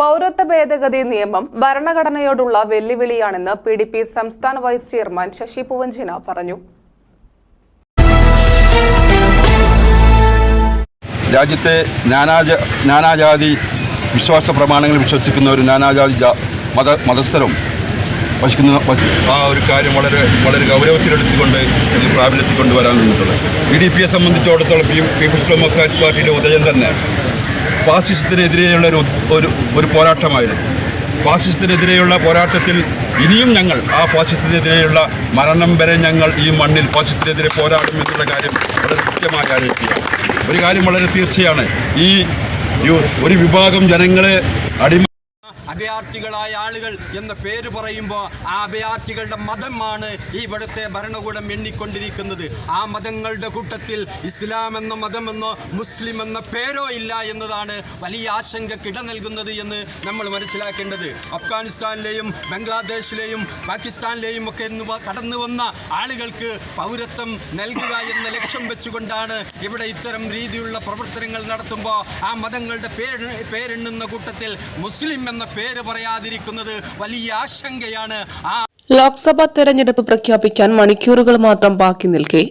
പൗരത്വ ഭേദഗതി നിയമം ഭരണഘടനയോടുള്ള വെല്ലുവിളിയാണെന്ന് പി ഡി പി സംസ്ഥാന വൈസ് ചെയർമാൻ ശശി പൂവഞ്ചിന പറഞ്ഞു. രാജ്യത്തെ നാനാജ നാനാജാതി വിശ്വാസ പ്രമാണങ്ങൾ വിശ്വസിക്കുന്നവരും നാനാജാതി മത മതസ്ഥരും വഹിക്കുന്ന ആ ഒരു കാര്യം വളരെ വളരെ ഗൗരവത്തിലെടുത്തുകൊണ്ട് ഇത് പ്രാബല്യത്തിൽ കൊണ്ടുവരാൻ നിന്നിട്ടുള്ളത്. ബി ഡി പിയെ സംബന്ധിച്ചിടത്തോളം പീപ്പിൾസ് ഡെമോക്രാറ്റ് പാർട്ടിയുടെ ഉദയം തന്നെ ഫാസിസത്തിനെതിരെയുള്ള ഒരു ഒരു പോരാട്ടമായിരുന്നു. ഫാസിസത്തിനെതിരെയുള്ള പോരാട്ടത്തിൽ ഇനിയും ഞങ്ങൾ ആ ഫാസിസത്തിനെതിരെയുള്ള മരണം വരെ ഞങ്ങൾ ഈ മണ്ണിൽ ഫാസിസത്തിനെതിരെ പോരാടും എന്നുള്ള കാര്യം വളരെ കൃത്യമായി അറിയിക്കുകയാണ്. ഒരു കാര്യം വളരെ തീർച്ചയാണ്. ഈ ഒരു വിഭാഗം ജനങ്ങളെ അടിമ അഭയാർത്ഥികളായ ആളുകൾ എന്ന പേര് പറയുമ്പോൾ ആ അഭയാർത്ഥികളുടെ മതമാണ് ഇവിടുത്തെ ഭരണകൂടം എണ്ണിക്കൊണ്ടിരിക്കുന്നത്. ആ മതങ്ങളുടെ കൂട്ടത്തിൽ ഇസ്ലാം എന്ന മതമെന്നോ മുസ്ലിം എന്ന പേരോ ഇല്ല എന്നതാണ് വലിയ ആശങ്കക്കിട നൽകുന്നത് എന്ന് നമ്മൾ മനസ്സിലാക്കേണ്ടത്. അഫ്ഗാനിസ്ഥാനിലെയും ബംഗ്ലാദേശിലെയും പാകിസ്ഥാനിലെയും ഒക്കെ കടന്നു വന്ന ആളുകൾക്ക് പൗരത്വം നൽകുക എന്ന ലക്ഷ്യം വെച്ചുകൊണ്ടാണ് ഇവിടെ ഇത്തരം രീതിയിലുള്ള പ്രവർത്തനങ്ങൾ നടത്തുമ്പോൾ ആ മതങ്ങളുടെ പേര് പേരെണ്ണുന്ന കൂട്ടത്തിൽ മുസ്ലിം എന്ന പേര് പറയാതിരിക്കുന്നത് വലിയ ആശങ്കയാണ്. ആ ലോക്സഭാ തെരഞ്ഞെടുപ്പ് പ്രഖ്യാപിക്കാൻ മണിക്കൂറുകൾ മാത്രം ബാക്കി നിൽക്കെ.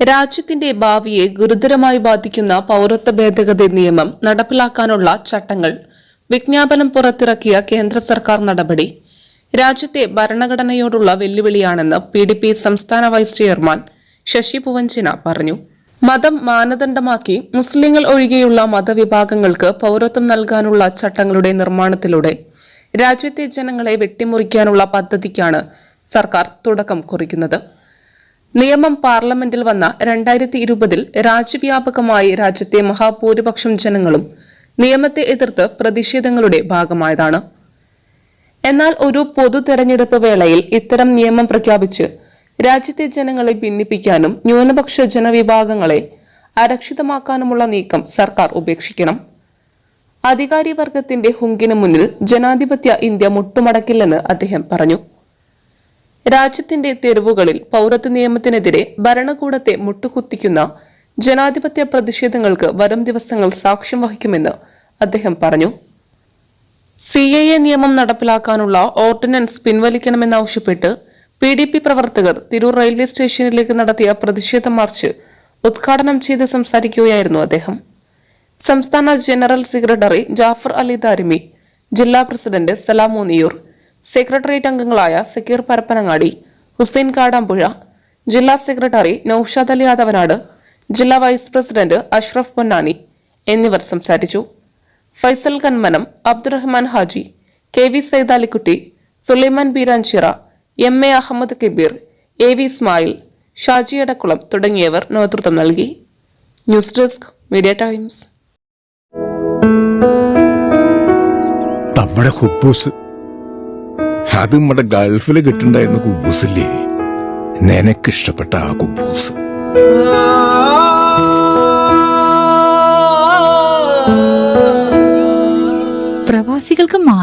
രാജ്യത്തിന്റെ ഭാവിയെ ഗുരുതരമായി ബാധിക്കുന്ന പൗരത്വ ഭേദഗതി നിയമം നടപ്പിലാക്കാനുള്ള ചട്ടങ്ങൾ. വിജ്ഞാപനം പുറത്തിറക്കിയ കേന്ദ്ര സർക്കാർ നടപടി. രാജ്യത്തെ ഭരണഘടനയോടുള്ള വെല്ലുവിളിയാണെന്ന് പി സംസ്ഥാന വൈസ് ചെയർമാൻ ശശി പൂവഞ്ചിന പറഞ്ഞു. മതം മാനദണ്ഡമാക്കി മുസ്ലിങ്ങൾ ഒഴികെയുള്ള മതവിഭാഗങ്ങൾക്ക് പൗരത്വം നൽകാനുള്ള ചട്ടങ്ങളുടെ നിർമ്മാണത്തിലൂടെ രാജ്യത്തെ ജനങ്ങളെ വെട്ടിമുറിക്കാനുള്ള പദ്ധതിക്കാണ് സർക്കാർ തുടക്കം കുറിക്കുന്നത്. നിയമം പാർലമെന്റിൽ വന്ന രണ്ടായിരത്തി ഇരുപതിൽ രാജ്യവ്യാപകമായി രാജ്യത്തെ മഹാഭൂരിപക്ഷം ജനങ്ങളും നിയമത്തെ എതിർത്ത് പ്രതിഷേധങ്ങളുടെ ഭാഗമായതാണ്. എന്നാൽ ഒരു പൊതു തെരഞ്ഞെടുപ്പ് വേളയിൽ ഇത്തരം നിയമം പ്രഖ്യാപിച്ച് രാജ്യത്തെ ജനങ്ങളെ ഭിന്നിപ്പിക്കാനും ന്യൂനപക്ഷ ജനവിഭാഗങ്ങളെ അരക്ഷിതമാക്കാനുമുള്ള നീക്കം സർക്കാർ ഉപേക്ഷിക്കണം. അധികാരി വർഗത്തിന്റെ ഹുങ്കിന് മുന്നിൽ ജനാധിപത്യ ഇന്ത്യ മുട്ടുമടക്കില്ലെന്ന് അദ്ദേഹം പറഞ്ഞു. രാജ്യത്തിന്റെ തെരുവുകളിൽ പൗരത്വ നിയമത്തിനെതിരെ ഭരണകൂടത്തെ മുട്ടുകുത്തിക്കുന്ന ജനാധിപത്യ പ്രതിഷേധങ്ങൾക്ക് വരും ദിവസങ്ങൾ സാക്ഷ്യം വഹിക്കുമെന്ന് അദ്ദേഹം പറഞ്ഞു. സി നിയമം നടപ്പിലാക്കാനുള്ള ഓർഡിനൻസ് പിൻവലിക്കണമെന്നാവശ്യപ്പെട്ട് പി ഡി പി പ്രവർത്തകർ തിരൂർ റെയിൽവേ സ്റ്റേഷനിലേക്ക് നടത്തിയ പ്രതിഷേധ മാർച്ച് ഉദ്ഘാടനം ചെയ്ത് സംസാരിക്കുകയായിരുന്നു അദ്ദേഹം. സംസ്ഥാന ജനറൽ സെക്രട്ടറി ജാഫർ അലി ദാരിമി ജില്ലാ പ്രസിഡന്റ് സലാമോനിയൂർ സെക്രട്ടേറിയറ്റ് അംഗങ്ങളായ സക്കീർ പരപ്പനങ്ങാടി ഹുസൈൻ കാടാമ്പുഴ ജില്ലാ സെക്രട്ടറി നൌഷാദ് അലി ആദവനാട് ജില്ലാ വൈസ് പ്രസിഡന്റ് അഷ്റഫ് പൊന്നാനി എന്നിവർ സംസാരിച്ചു. Faisal Kanmanam Abdurahman Haji K V Saidalikutty Sulaiman Beeranchira M A Ahammed Kabeer A V Ismail Shaji Adakkulam തുടങ്ങിയവർ നേതൃത്വം നൽകി. News desk media times. നമ്മുടെ ഹുബൂസ്. അത് നമ്മുടെ ഗൾഫിൽ കിട്ടുണ്ടായിരുന്ന കുബൂസില്ലേ? നിനക്കിഷ്ടപ്പെട്ട ആ കുബൂസ്.